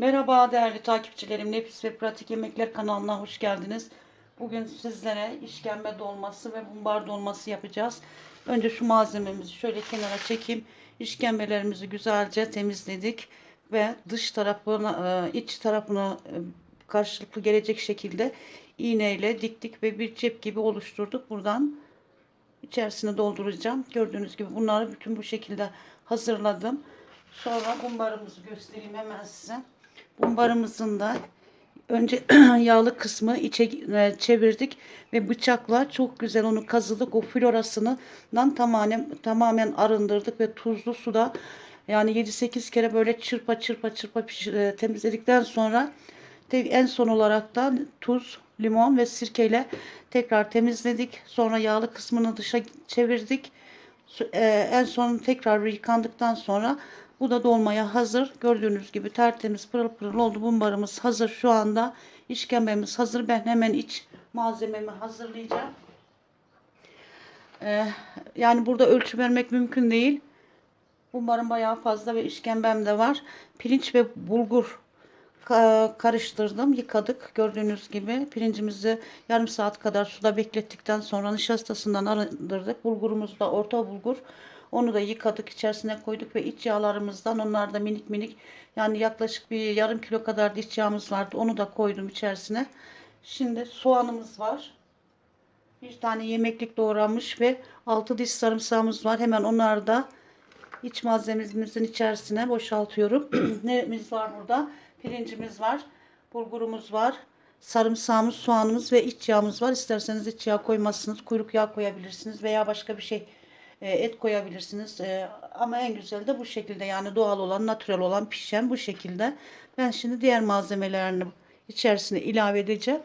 Merhaba değerli takipçilerim. Nefis ve Pratik Yemekler kanalına hoş geldiniz. Bugün sizlere işkembe dolması ve bumbar dolması yapacağız. Önce şu malzememizi şöyle kenara çekeyim. İşkembelerimizi güzelce temizledik ve dış tarafına, e, iç tarafına e, karşılıklı gelecek şekilde iğneyle diktik ve bir cep gibi oluşturduk. Buradan içerisine dolduracağım. Gördüğünüz gibi bunları bütün bu şekilde hazırladım. Sonra bumbarımızı göstereyim hemen size. Bumbarımızın da önce yağlı kısmı içe e, çevirdik ve bıçakla çok güzel onu kazıdık. O florasından tamamen tamamen arındırdık ve tuzlu suda yani 7-8 kere böyle çırpa çırpa çırpa pişir, e, temizledikten sonra en son olarak da tuz, limon ve sirkeyle tekrar temizledik. Sonra yağlı kısmını dışa çevirdik. E, en son tekrar yıkandıktan sonra bu da dolmaya hazır. Gördüğünüz gibi tertemiz pırıl pırıl oldu. Bumbarımız hazır şu anda. İşkembemiz hazır. Ben hemen iç malzememi hazırlayacağım. Ee, yani burada ölçü vermek mümkün değil. Bumbarım bayağı fazla ve işkembem de var. Pirinç ve bulgur ka- karıştırdım. Yıkadık. Gördüğünüz gibi pirincimizi yarım saat kadar suda beklettikten sonra nişastasından arındırdık. Bulgurumuz da orta bulgur. Onu da yıkadık. içerisine koyduk ve iç yağlarımızdan onlar da minik minik yani yaklaşık bir yarım kilo kadar da iç yağımız vardı. Onu da koydum içerisine. Şimdi soğanımız var. Bir tane yemeklik doğranmış ve 6 diş sarımsağımız var. Hemen onları da iç malzememizin içerisine boşaltıyorum. Neyimiz var burada? Pirincimiz var. Bulgurumuz var. Sarımsağımız, soğanımız ve iç yağımız var. İsterseniz iç yağ koymazsınız. Kuyruk yağı koyabilirsiniz veya başka bir şey e, et koyabilirsiniz. E, ama en güzeli de bu şekilde yani doğal olan, natürel olan pişen bu şekilde. Ben şimdi diğer malzemelerini içerisine ilave edeceğim.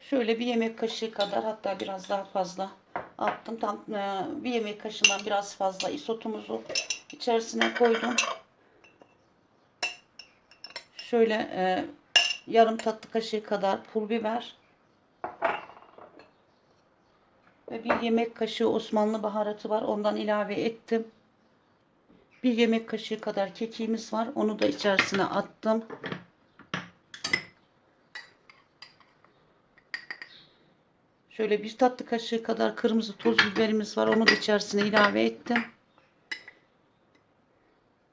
Şöyle bir yemek kaşığı kadar hatta biraz daha fazla attım. Tam e, bir yemek kaşığından biraz fazla isotumuzu içerisine koydum. Şöyle e, yarım tatlı kaşığı kadar pul biber ve bir yemek kaşığı Osmanlı baharatı var. Ondan ilave ettim. Bir yemek kaşığı kadar kekiğimiz var. Onu da içerisine attım. Şöyle bir tatlı kaşığı kadar kırmızı toz biberimiz var. Onu da içerisine ilave ettim.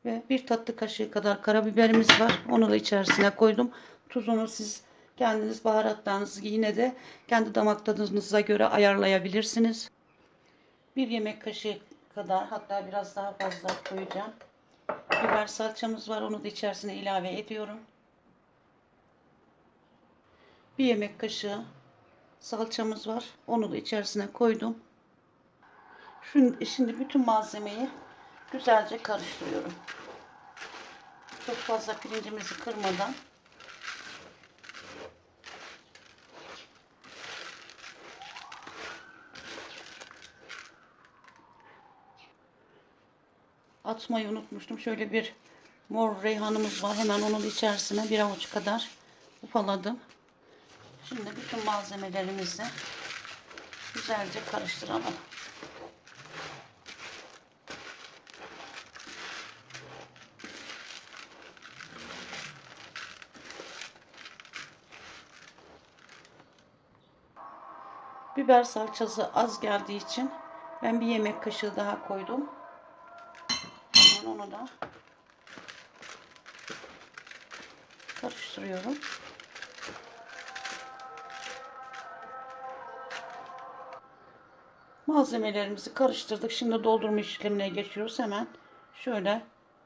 Ve bir tatlı kaşığı kadar karabiberimiz var. Onu da içerisine koydum. Tuzunu siz kendiniz baharatlarınızı yine de kendi damak tadınıza göre ayarlayabilirsiniz. Bir yemek kaşığı kadar hatta biraz daha fazla koyacağım. Biber salçamız var. Onu da içerisine ilave ediyorum. Bir yemek kaşığı salçamız var. Onu da içerisine koydum. Şimdi, şimdi bütün malzemeyi güzelce karıştırıyorum. Çok fazla pirincimizi kırmadan atmayı unutmuştum. Şöyle bir mor reyhanımız var. Hemen onun içerisine bir avuç kadar ufaladım. Şimdi bütün malzemelerimizi güzelce karıştıralım. Biber salçası az geldiği için ben bir yemek kaşığı daha koydum. Onu da karıştırıyorum. Malzemelerimizi karıştırdık. Şimdi doldurma işlemine geçiyoruz. Hemen şöyle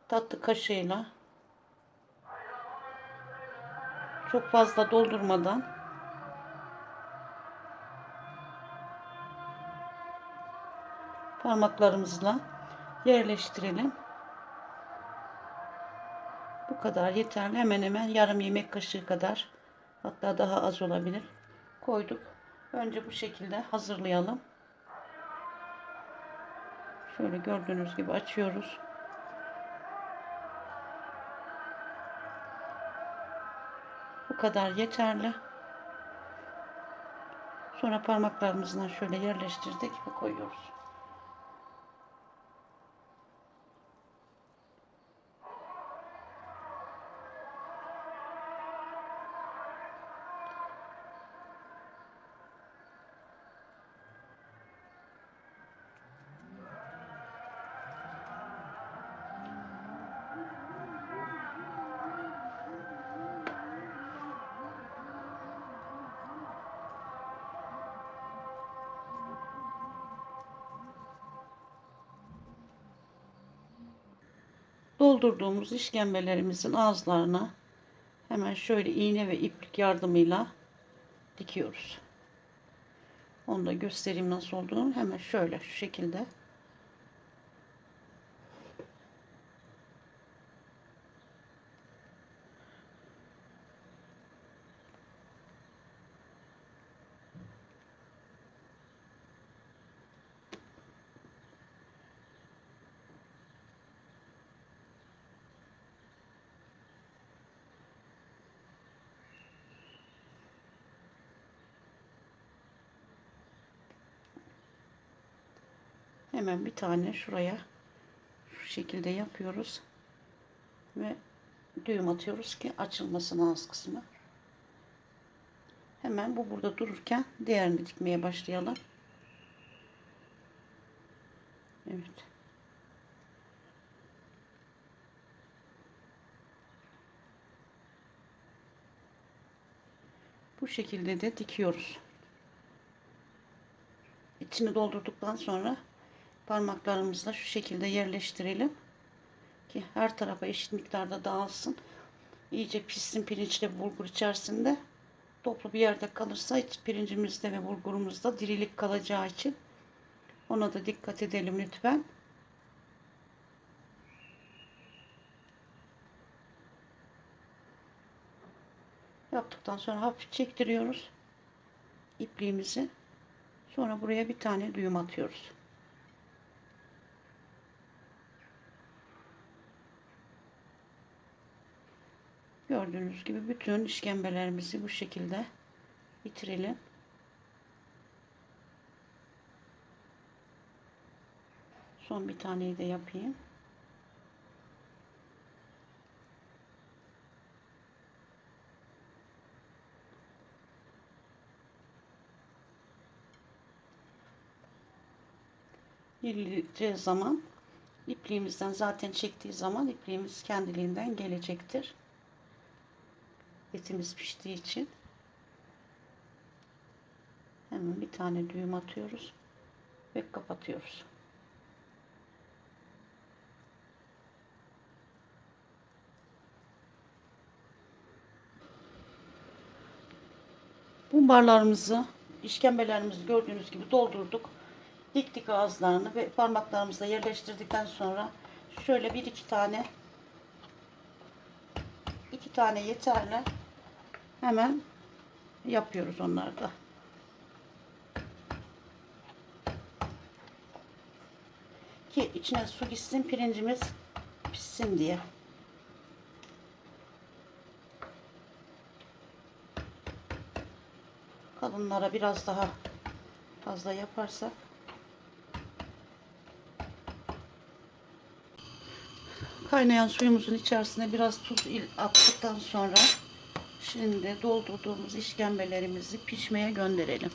tatlı kaşığıyla çok fazla doldurmadan parmaklarımızla yerleştirelim. Bu kadar yeterli. Hemen hemen yarım yemek kaşığı kadar hatta daha az olabilir. Koyduk. Önce bu şekilde hazırlayalım. Şöyle gördüğünüz gibi açıyoruz. Bu kadar yeterli. Sonra parmaklarımızla şöyle yerleştirdik ve koyuyoruz. Doldurduğumuz işkembelerimizin ağızlarına hemen şöyle iğne ve iplik yardımıyla dikiyoruz. Onu da göstereyim nasıl olduğunu. Hemen şöyle şu şekilde. Hemen bir tane şuraya şu şekilde yapıyoruz. Ve düğüm atıyoruz ki açılmasın ağız kısmı. Hemen bu burada dururken diğerini dikmeye başlayalım. Evet. Bu şekilde de dikiyoruz. İçini doldurduktan sonra parmaklarımızla şu şekilde yerleştirelim ki her tarafa eşit miktarda dağılsın. İyice pişsin pirinçle bulgur içerisinde. Toplu bir yerde kalırsa hiç pirincimizde ve bulgurumuzda dirilik kalacağı için ona da dikkat edelim lütfen. Yaptıktan sonra hafif çektiriyoruz ipliğimizi. Sonra buraya bir tane düğüm atıyoruz. Gördüğünüz gibi bütün işkembelerimizi bu şekilde bitirelim. Son bir taneyi de yapayım. Yenileceği zaman ipliğimizden zaten çektiği zaman ipliğimiz kendiliğinden gelecektir. Etimiz piştiği için hemen bir tane düğüm atıyoruz ve kapatıyoruz. Bumbarlarımızı, işkembelerimizi gördüğünüz gibi doldurduk. Diktik ağızlarını ve parmaklarımızla yerleştirdikten sonra şöyle bir iki tane iki tane yeterli. Hemen yapıyoruz onları da. Ki içine su gitsin pirincimiz pişsin diye. Kalınlara biraz daha fazla yaparsak kaynayan suyumuzun içerisine biraz tuz attıktan sonra şimdi doldurduğumuz işkembelerimizi pişmeye gönderelim.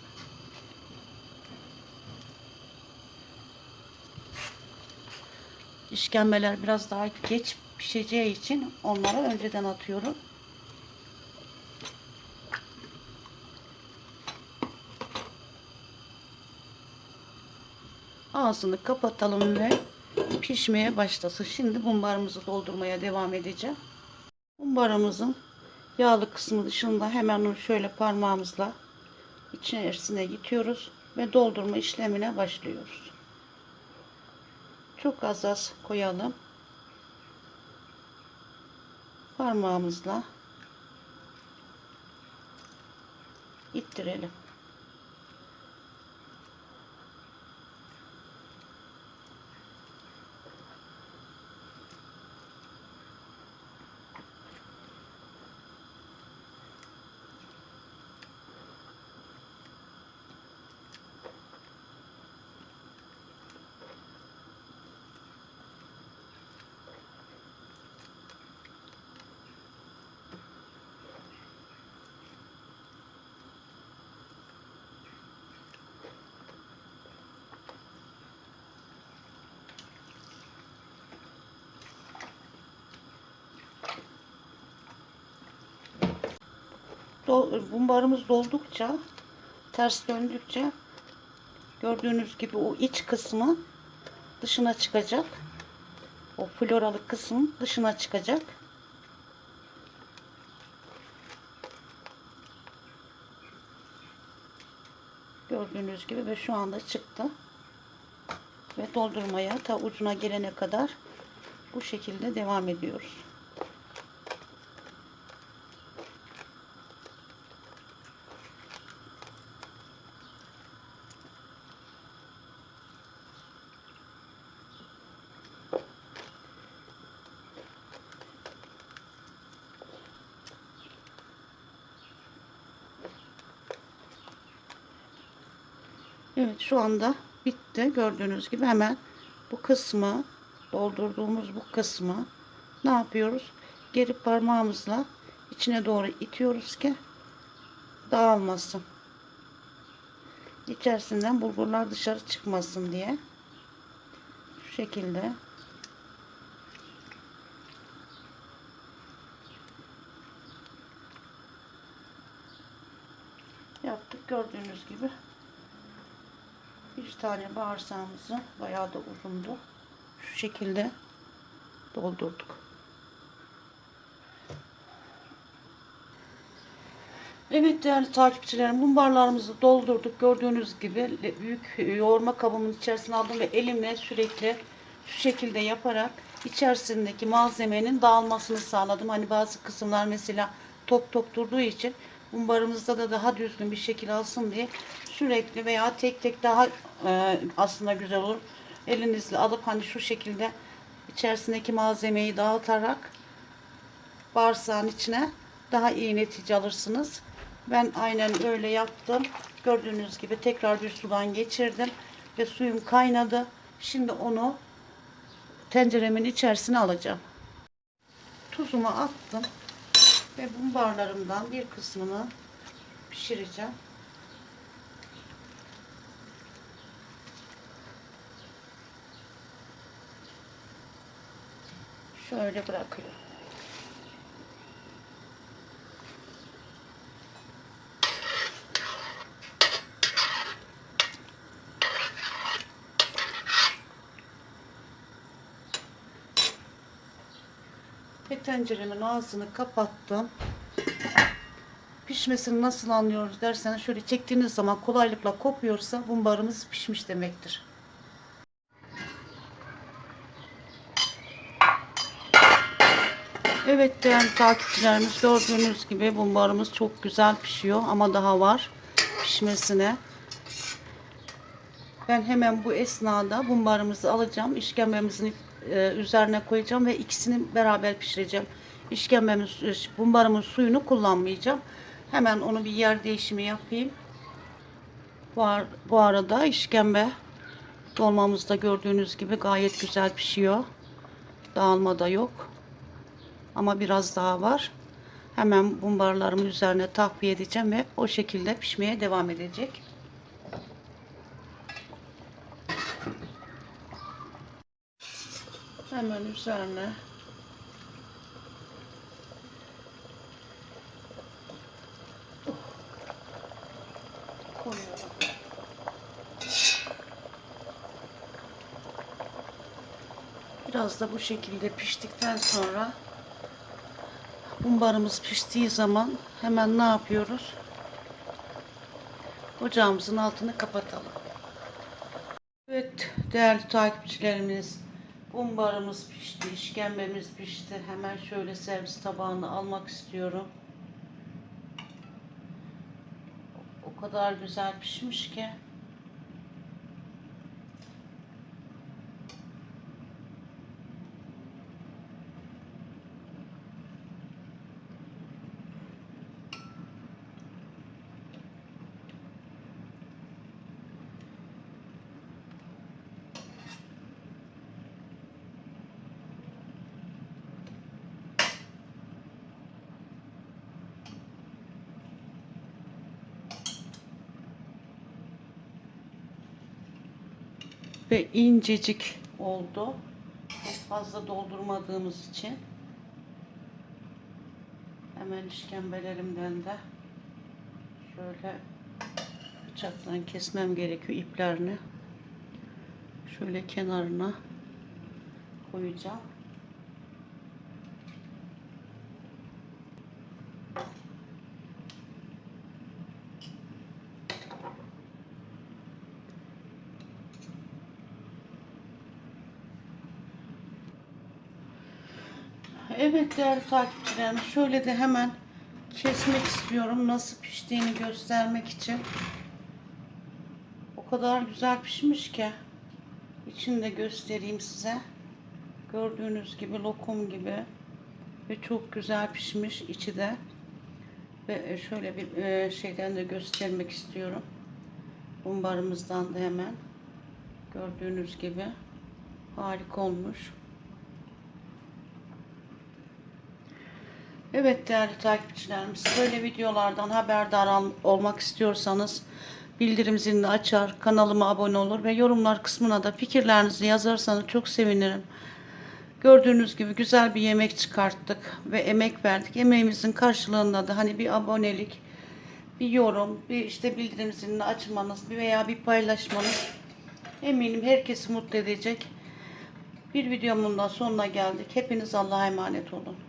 İşkembeler biraz daha geç pişeceği için onları önceden atıyorum. Ağzını kapatalım ve pişmeye başlasın. Şimdi bumbarımızı doldurmaya devam edeceğim. Bumbarımızın yağlı kısmı dışında hemen onu şöyle parmağımızla içerisine itiyoruz ve doldurma işlemine başlıyoruz. Çok az az koyalım. Parmağımızla ittirelim. Bumbarımız doldukça ters döndükçe gördüğünüz gibi o iç kısmı dışına çıkacak. o floralı kısım dışına çıkacak. Gördüğünüz gibi ve şu anda çıktı. Ve doldurmaya ta ucuna gelene kadar bu şekilde devam ediyoruz. Evet şu anda bitti. Gördüğünüz gibi hemen bu kısmı doldurduğumuz bu kısmı ne yapıyoruz? Geri parmağımızla içine doğru itiyoruz ki dağılmasın. İçerisinden bulgurlar dışarı çıkmasın diye. Şu şekilde. Yaptık gördüğünüz gibi. Bir tane bağırsağımızı bayağı da uzundu. Şu şekilde doldurduk. Evet değerli takipçilerim mumbarlarımızı doldurduk. Gördüğünüz gibi büyük yoğurma kabımın içerisine aldım ve elimle sürekli şu şekilde yaparak içerisindeki malzemenin dağılmasını sağladım. Hani bazı kısımlar mesela top top durduğu için mumbarımızda da daha düzgün bir şekil alsın diye sürekli veya tek tek daha e, aslında güzel olur. Elinizle alıp hani şu şekilde içerisindeki malzemeyi dağıtarak bağırsağın içine daha iyi netice alırsınız. Ben aynen öyle yaptım. Gördüğünüz gibi tekrar bir sudan geçirdim ve suyum kaynadı. Şimdi onu tenceremin içerisine alacağım. Tuzumu attım ve mumbarlarımdan bir kısmını pişireceğim. Şöyle bırakıyorum. Tenceremin ağzını kapattım. Pişmesini nasıl anlıyoruz derseniz şöyle çektiğiniz zaman kolaylıkla kopuyorsa bumbarımız pişmiş demektir. Evet değerli takipçilerimiz gördüğünüz gibi bumbarımız çok güzel pişiyor ama daha var pişmesine. Ben hemen bu esnada bumbarımızı alacağım. işkembemizin e, üzerine koyacağım ve ikisini beraber pişireceğim. İşkembemiz, bumbarımın suyunu kullanmayacağım. Hemen onu bir yer değişimi yapayım. Bu, ar bu arada işkembe dolmamızda gördüğünüz gibi gayet güzel pişiyor. Dağılma da yok. Ama biraz daha var. Hemen bumbarlarımın üzerine tahviye edeceğim ve o şekilde pişmeye devam edecek. Hemen üzerine koyuyorum. Biraz da bu şekilde piştikten sonra Bumbarımız piştiği zaman hemen ne yapıyoruz? Ocağımızın altını kapatalım. Evet değerli takipçilerimiz bumbarımız pişti, işkembemiz pişti. Hemen şöyle servis tabağını almak istiyorum. O kadar güzel pişmiş ki. Ve incecik oldu. Çok fazla doldurmadığımız için. Hemen işkembelerimden de şöyle bıçakla kesmem gerekiyor iplerini. Şöyle kenarına koyacağım. Evet değerli takipçilerim şöyle de hemen kesmek istiyorum nasıl piştiğini göstermek için. O kadar güzel pişmiş ki içini de göstereyim size. Gördüğünüz gibi lokum gibi ve çok güzel pişmiş içi de. Ve şöyle bir e, şeyden de göstermek istiyorum. Bumbarımızdan da hemen gördüğünüz gibi harika olmuş. Evet değerli takipçilerimiz böyle videolardan haberdar olmak istiyorsanız bildirim zilini açar, kanalıma abone olur ve yorumlar kısmına da fikirlerinizi yazarsanız çok sevinirim. Gördüğünüz gibi güzel bir yemek çıkarttık ve emek verdik. Emeğimizin karşılığında da hani bir abonelik, bir yorum, bir işte bildirim zilini açmanız veya bir paylaşmanız eminim herkesi mutlu edecek. Bir videomun da sonuna geldik. Hepiniz Allah'a emanet olun.